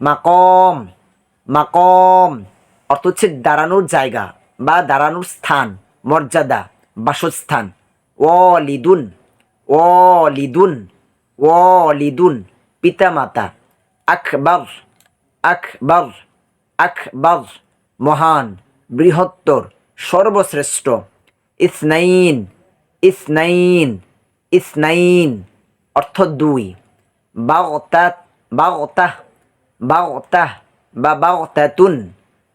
মাকম মাকম, অর্থ হচ্ছে দাঁড়ানোর জায়গা বা দাঁড়ানোর স্থান, মর্যাদা, বাসস্থান। ওয়ালিদুন ওয়ালিদুন ওয়ালিদুন, পিতামাতা। আকবর আকবর আকবর, মহান, বৃহত্তর, সর্বশ্রেষ্ঠ। ইসনাইন ইসনাইন ইসনাইন, অর্থ দুই। বাগতাত বাগতাহ বাগতাহ বা বাগতাতুন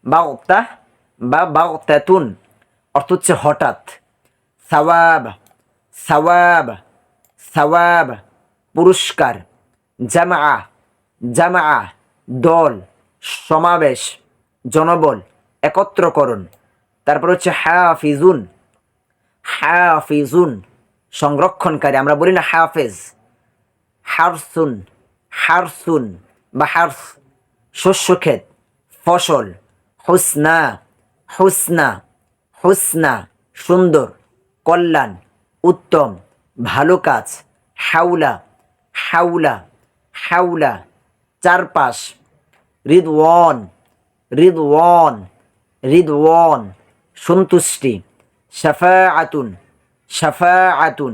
বাগতাহ বা বাগতাতুন অর্থ হচ্ছে হঠাৎ। সওয়াব সওয়াব সওয়াব পুরস্কার জামা জামা দল সমাবেশ জনবল একত্রকরণ তারপর হচ্ছে হাফিজুন হাফিজুন সংরক্ষণকারী আমরা বলি না হাফেজ হারসুন হারসুন বা হার্স শস্যক্ষেত, ফসল, হুসনা হুসনা হুসনা, সুন্দর, কল্যাণ, উত্তম, ভালো কাজ হাউলা হাউলা হাউলা চারপাশ, রিদওয়ান রিদওয়ান রিদওয়ান, সন্তুষ্টি সাফা আতুন সাফা আতুন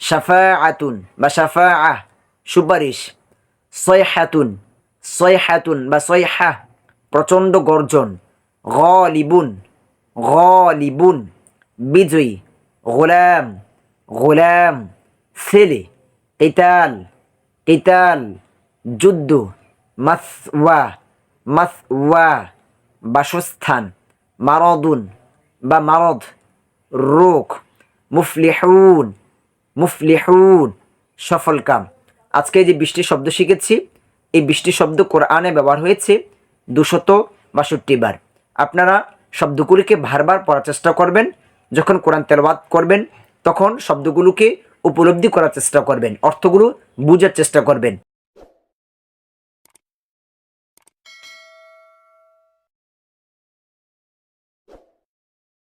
সাফা আতুন বা শাফাআহ, সুপারিশ, সয়হাতুন সয়হাতুন বা সয়হা প্রচণ্ড গর্জন। গলিবুন গলিবুন, বিজয়ী, গোলাম গোলাম, ছেলে কেতাল কেতাল যুদ্ধ, মাসওয়া মাসওয়া, বাসস্থান, মারদুন বা মারদ, রোগ, মুফলিহুন মুফলিহুন, সফলকাম। আজকে যে বৃষ্টি শব্দ শিখেছি এই বৃষ্টি শব্দ কোরআনে ব্যবহার হয়েছে দুশত বাষট্টি বার। আপনারা শব্দগুলিকে বারবার পড়ার চেষ্টা করবেন, যখন কোরআন তেলবাদ করবেন, তখন শব্দগুলোকে উপলব্ধি করার চেষ্টা করবেন, অর্থগুলো বুঝার চেষ্টা করবেন।